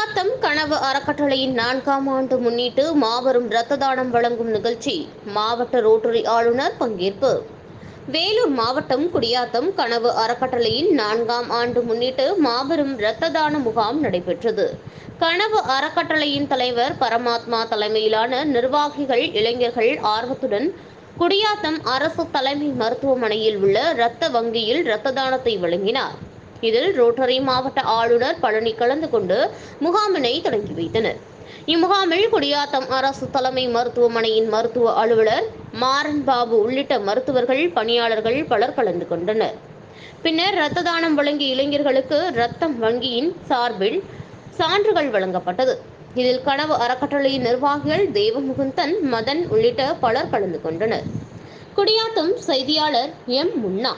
குடியாத்தம் கனவு அறக்கட்டளையின் நான்காம் ஆண்டு முன்னிட்டு மாபெரும் இரத்த தானம் வழங்கும் நிகழ்ச்சி. மாவட்ட ரோட்டரி ஆளுநர் பங்கேற்பு. வேலூர் மாவட்டம் குடியாத்தம் கனவு அறக்கட்டளையின் நான்காம் ஆண்டு முன்னிட்டு மாபெரும் இரத்த தான முகாம் நடைபெற்றது. கனவு அறக்கட்டளையின் தலைவர் பரமாத்மா தலைமையிலான நிர்வாகிகள் இளைஞர்கள் ஆர்வத்துடன் குடியாத்தம் அரசு தலைமை மருத்துவமனையில் உள்ள இரத்த வங்கியில் இரத்த தானத்தை வழங்கினார். இதில் ரோட்டரி மாவட்ட ஆளுநர் பழனி கலந்து கொண்டு முகாமினை தொடங்கி வைத்தனர். இம்முகாமில் குடியாத்தம் அரசு தலைமை மருத்துவமனையின் மருத்துவ அலுவலர் மாறன் பாபு உள்ளிட்ட மருத்துவர்கள் பணியாளர்கள் பலர் கலந்து கொண்டனர். பின்னர் இரத்த தானம் வழங்கிய இளைஞர்களுக்கு ரத்தம் வங்கியின் சார்பில் சான்றுகள் வழங்கப்பட்டது. இதில் கனவு அறக்கட்டளையின் நிர்வாகிகள் தேவமுகுந்தன் மதன் உள்ளிட்ட பலர் கலந்து கொண்டனர். குடியாத்தம் செய்தியாளர் எம் முன்னா.